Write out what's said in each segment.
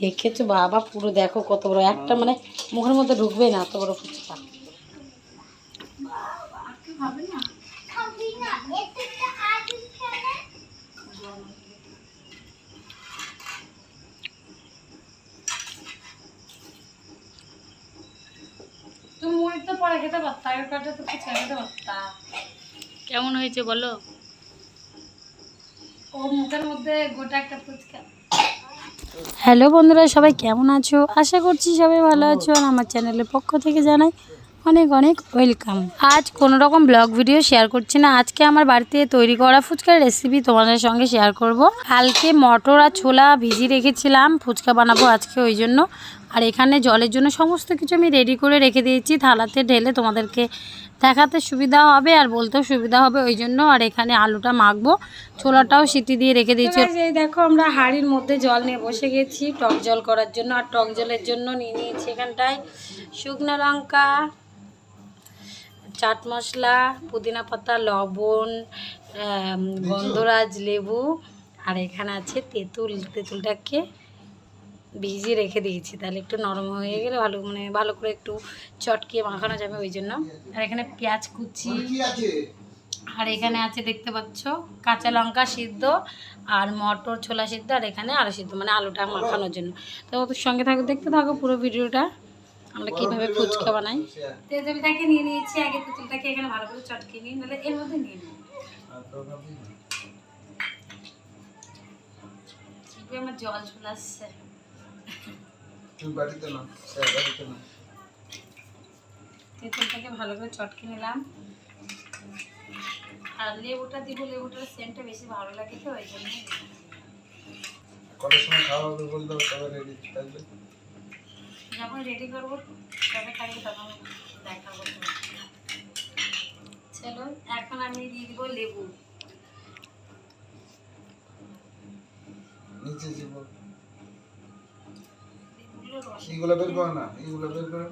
দেখেছ বাবা পুরো দেখো কত বড়। একটা মানে মুখের মধ্যে ঢুকবে না এত বড় ফুচকা। কেমন হয়েছে বলো? ও মুখের মধ্যে গোটা একটা ফুচকা। হ্যালো বন্ধুরা, সবাই কেমন আছো? আশা করছি সবাই ভালো আছো আর আমার চ্যানেলের পক্ষ থেকে জানাই অনেক অনেক ওয়েলকাম। আজ কোনো রকম ব্লগ ভিডিও শেয়ার করছি না। আজকে আমার বাড়িতে তৈরি করা ফুচকার রেসিপি তোমাদের সঙ্গে শেয়ার করব। কালকে মটর আর ছোলা ভিজি রেখেছিলাম। ফুচকা বানাবো আজকে ওই জন্য। আর এখানে জলের জন্য সমস্ত কিছু আমি রেডি করে রেখে দিয়েছি। থালাতে ঢেলে তোমাদেরকে দেখাতে সুবিধা হবে আর বলতেও সুবিধা হবে ওই জন্য। আর এখানে আলুটা মাখবো, ছোলাটাও সিটি দিয়ে রেখে দিয়েছি। এই দেখো আমরা হাঁড়ির মধ্যে জল নিয়ে বসে গেছি টক জল করার জন্য। আর টক জলের জন্য নিয়ে নিয়েছি এখানটায় শুকনো লঙ্কা, চাট মশলা, পুদিনা পাতা, লবণ গন্ধরাজ লেবু, আর এখানে আছে তেঁতুল। তেঁতুলটাকে ভিজিয়ে রেখে দিয়েছি। তাহলে একটু নরম হয়ে গেলে ভালো মানে ভালো করে একটু চটকিয়ে মাখানো যাবে ওই জন্য। আর এখানে পেঁয়াজ কুচি। আর এখানে আছে দেখতে পাচ্ছ কাঁচা লঙ্কা সিদ্ধ আর মটর ছোলা সিদ্ধ আর এখানে আলু সিদ্ধ মানে আলুটা মাখানোর জন্য। তো ওদের সঙ্গে থাকো দেখতে থাকো পুরো ভিডিওটা আমরা কীভাবে ফুচকা বানাই। তেঁতুলটাকে নিয়ে নিয়েছি আগে তেঁতুলটাকে এখানে ভালো করে চটকে নিই নাহলে এর মধ্যে নিয়ে নিই। আমার জল চলে আসছে। তেঁতুলটাকে ভালো করে চটকে নিলাম। আর লেবুটা দিব লেবুটার সেন্টটা বেশি ভালো লাগে তো ওই জন্য কটার সময় খাওয়া হবে বলতে হবে তবে রেডি থাকবে? যখন রেডি করব তবে থাকবে তখন দেখাবো তোমাকে। চলো এখন আমি দিয়ে দিব লেবু। নিচে বল- রস এইগুলো বের করো না এইগুলো বের করো।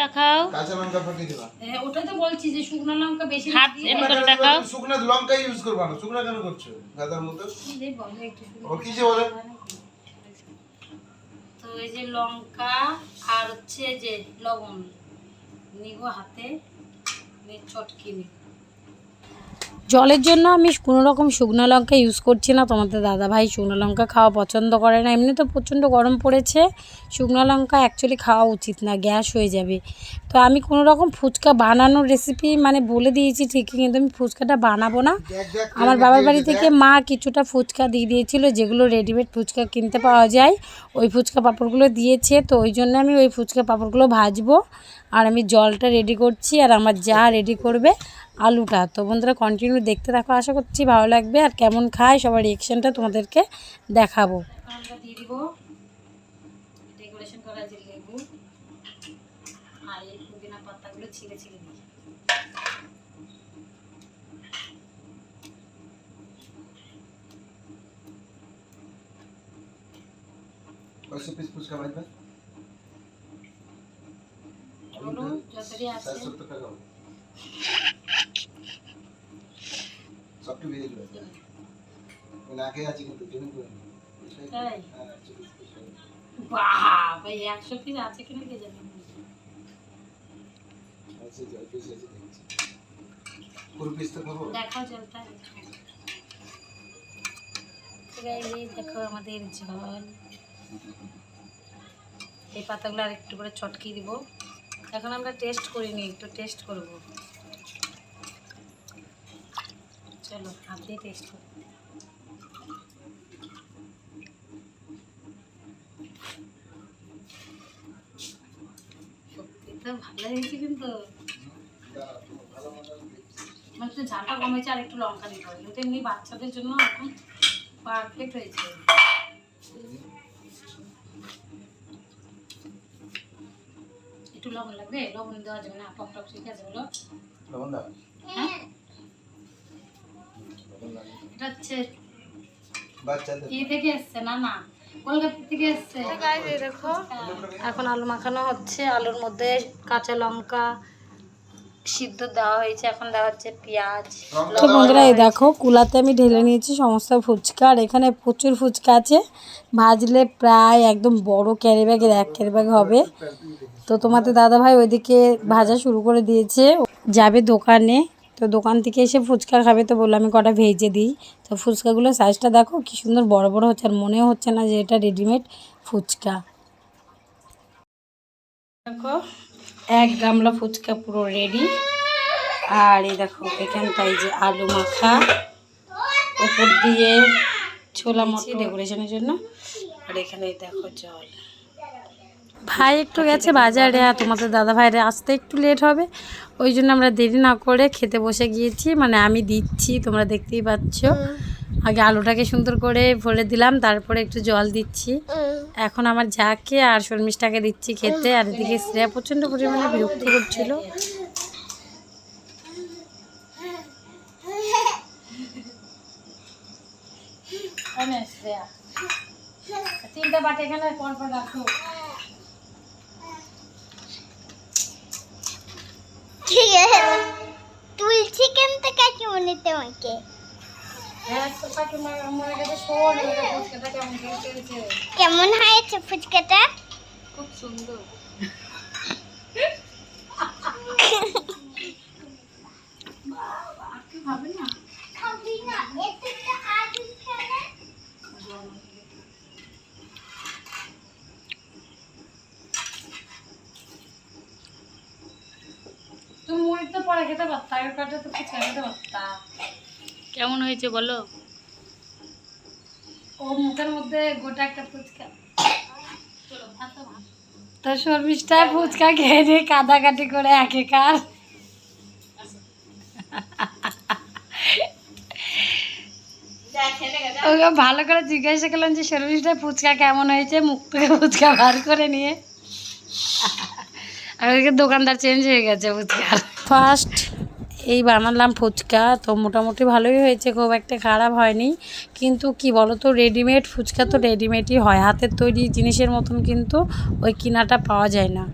দেখাও। কাঁচা লঙ্কা ফাটিয়ে দিবা। হ্যাঁ, ওটা তো বলছি যে শুকনো লঙ্কা বেশি হাত দিয়ে করে দেখাও। শুকনো লঙ্কা ইউজ করবা না শুকনো কেন করছ? গাদার মতো দিয়ে বলো একটু শুকনো। ও কি যে বলে? তো এই যে লঙ্কা আর হচ্ছে যে লবণ। নিব হাতে নিয়ে চটকি নিব। জলের জন্য আমি কোনো রকম শুকনো লঙ্কা ইউজ করছি না। তোমাদের দাদা ভাই শুকনো লঙ্কা খাওয়া পছন্দ করে না। এমনি তো প্রচণ্ড গরম পড়েছে। শুকনো লঙ্কা অ্যাকচুয়ালি খাওয়া উচিত না গ্যাস হয়ে যাবে। তো আমি কোনো রকম ফুচকা বানানোর রেসিপি মানে বলে দিয়েছি ঠিকই কিন্তু আমি ফুচকাটা বানাবো না। আমার বাবার বাড়ি থেকে মা কিছুটা ফুচকা দিয়ে দিয়েছিল যেগুলো রেডিমেড ফুচকা কিনতে পাওয়া যায়। ওই ফুচকা পাঁপড়গুলো দিয়েছে তো ওই জন্য আমি ওই ফুচকা পাঁপড়গুলো ভাজবো। আর আমি জলটা রেডি করছি আর আমার যা রেডি করবে আলুটা। তো বন্ধুরা কন্টিনিউ দেখতে থাকো আশা করছি ভালো লাগবে। আর কেমন খায় সবার রিয়েকশনটা তোমাদেরকে দেখাবো। আমরা দিয়ে দিব ডেকোরেশন করা যে লেবু আর এই পুদিনা পাতাগুলো ছিঁড়ে ছিঁড়ে দিই কয়শো পিস ফুচকা বাজবে বলুন আছে। ষাট সত্তর টাকা না খেয়ে আছি কিন্তু করে? হ্যাঁ, জলটা এই দেখো আমাদের জল এই পাতাগুলো আর একটু করে চটকি দিব। এখন আমরা টেস্ট করিনি একটু টেস্ট করব। চলো হাত দিয়ে টেস্ট করি সত্যি তো ভালো হয়েছে কিন্তু। মানে একটু ঝালটা কমেছে আর একটু লঙ্কা দিতে হবে। কিন্তু এমনি বাচ্চাদের জন্য এখন পারফেক্ট হয়েছে। একটু লবণ লাগবে? লবণ দেওয়া যাবে না টক টক ঠিক আছে বলো। লবণ দাও। হ্যাঁ। এটা হচ্ছে বাচ্চাদের। ই থেকে এসছে না না। কলকাতা থেকে এসছে। দেখো। এখন আলু মাখানো হচ্ছে। আলুর মধ্যে কাঁচা লঙ্কা সিদ্ধ দেওয়া হয়েছে। এখন দেওয়া হচ্ছে পেঁয়াজ তো বন্ধুরা এই দেখো কুলাতে আমি ঢেলে নিয়েছি সমস্ত ফুচকা। আর এখানে প্রচুর ফুচকা আছে। ভাজলে প্রায় একদম বড় ক্যারি ব্যাগের এক ক্যারি ব্যাগ হবে। তো তোমাদের দাদা ভাই ওইদিকে ভাজা শুরু করে দিয়েছে। যাবে দোকানে। তো দোকান থেকে এসে ফুচকা খাবে তো বলল, আমি কটা ভেজে দিই? তো ফুচকাগুলোর সাইজটা দেখো, কি সুন্দর বড় বড় হচ্ছে, আর মনেও হচ্ছে না যে এটা রেডিমেড ফুচকা। দেখো, এক গামলা ফুচকা পুরো রেডি আর এই দেখো, এখানটায় যে আলু মাখা উপর দিয়ে ছোলা মটর। ডেকোরেশনের জন্য। আর এখানে দেখো জল। ভাই একটু গেছে বাজারে আর তোমাদের দাদা ভাইরে আসতে একটু লেট হবে। ওই জন্য আমরা দেরি না করে খেতে বসে গিয়েছি মানে আমি দিচ্ছি তোমরা দেখতেই পাচ্ছ। আগে আলুটাকে সুন্দর করে ভরে দিলাম তারপরে একটু জল দিচ্ছি। এখন আমার যাকে আর শর্মিষ্ঠাকে দিচ্ছি খেতে আর এদিকে শ্রেয়া প্রচণ্ড পরিমাণে বিরক্ত করছিল। তিনটা বাটি এখানে পর পর রাখো ঠিক আছে তুলছি কেন তো কাকি মনে তোমাকে হ্যাঁ তো পাখি মরে গেছে শোন এবার ফুচকাটা কেমন করে চলছে কেমন হয়েছে ফুচকাটা খুব সুন্দর খাবি না এতে তো আগে খাবে তুমি মুড়ি তো পরে খেতে পারতা আগের কাটে তো ফুচকা খেতে পারতা কেমন হয়েছে বলো? ও মুখের মধ্যে গোটা একটা ফুচকা। তো শর্মিষ্ঠা ফুচকা খেয়ে দিয়ে কাদাকাটি করে একেকার। ওকে ভালো করে জিজ্ঞাসা করলাম যে শর্মিষ্ঠা ফুচকা কেমন হয়েছে মুখ থেকে ফুচকা বার করে নিয়ে। ওইদিকে দোকানদার চেঞ্জ হয়ে গেছে ফুচকা ফার্স্ট এই বানালাম ফুচকা, তো মোটামুটি ভালোই হয়েছে, খুব একটা খারাপ হয়নি। কিন্তু কি বলো তো রেডিমেড ফুচকা তো রেডিমেডই হয়। হাতের তৈরি জিনিসের মতন কিন্তু ওই কিনাটা পাওয়া যায় না।